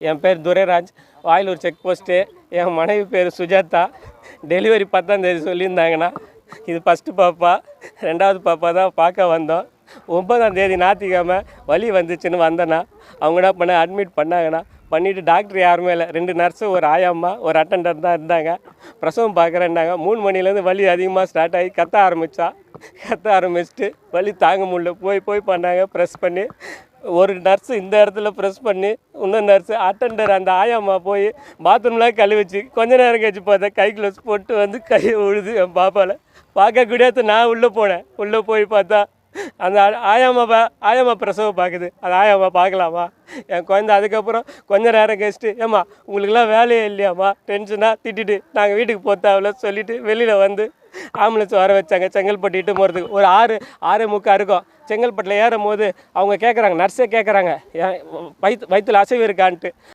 என் பேர் Durairaj. Vayilur check post. என் மனைவி பேர் சுஜாதா. டெலிவரி பத்தாந்தேதி சொல்லியிருந்தாங்கன்னா சொல்லியிருந்தாங்கண்ணா இது ஃபஸ்ட்டு பாப்பா. ரெண்டாவது பாப்பா தான் பார்க்க வந்தோம். ஒன்பதாம் தேதி ஞாயிற்றுக்கிழமை வலி வந்துச்சுன்னு வந்தேண்ணா அவங்க என்ன பண்ண அட்மிட் பண்ணாங்கண்ணா பண்ணிவிட்டு டாக்டர் யாருமே இல்லை. ரெண்டு நர்ஸு ஒரு ஆயாம்மா ஒரு அட்டண்டர் தான் இருந்தாங்க. பிரசவம் பார்க்குறேன்னாங்க. மூணு மணிலேருந்து வலி அதிகமாக ஸ்டார்ட் ஆகி கத்த ஆரம்பித்தா கத்த ஆரம்பிச்சிட்டு வலி தாங்க முடியல. போய் போய் பண்ணாங்க. ப்ரெஸ் பண்ணி ஒரு நர்ஸு இந்த இடத்துல ப்ரெஸ் பண்ணி இன்னொரு நர்ஸு அட்டண்டர் அந்த ஆயாம்மா போய் பாத்ரூம்லாம் கழுவிச்சு கொஞ்ச நேரம் கழிச்சு பார்த்தா கை க்ளவுஸ் போட்டு வந்து கையை உழுது என் பாப்பாவில் பார்க்க கூடியது நான் உள்ளே போனேன். உள்ளே போய் பார்த்தா அந்த ஆயாமா ஆயாமா பா ஆயாமா பிரசவம் பார்க்குது. அது ஆயாமா பார்க்கலாமா? என் குழந்த அதுக்கப்புறம் கொஞ்ச நேரம் கழிச்சிட்டு ஏம்மா உங்களுக்குலாம் வேலையே இல்லையாம்மா? டென்ஷனாக திட்டிட்டு நாங்கள் வீட்டுக்கு போத்தாவில் சொல்லிவிட்டு வெளியில் வந்து ஆம்புலன்ஸ் வர வச்சாங்க. செங்கல்பட்டு இட்டு போகிறதுக்கு ஒரு ஆறு ஆறு முக்கா இருக்கும். செங்கல்பட்டில் ஏறும் போது அவங்க கேட்குறாங்க நர்ஸே கேட்குறாங்க வயிற்று வயிற்றுல அசைவு இருக்கான்ட்டு.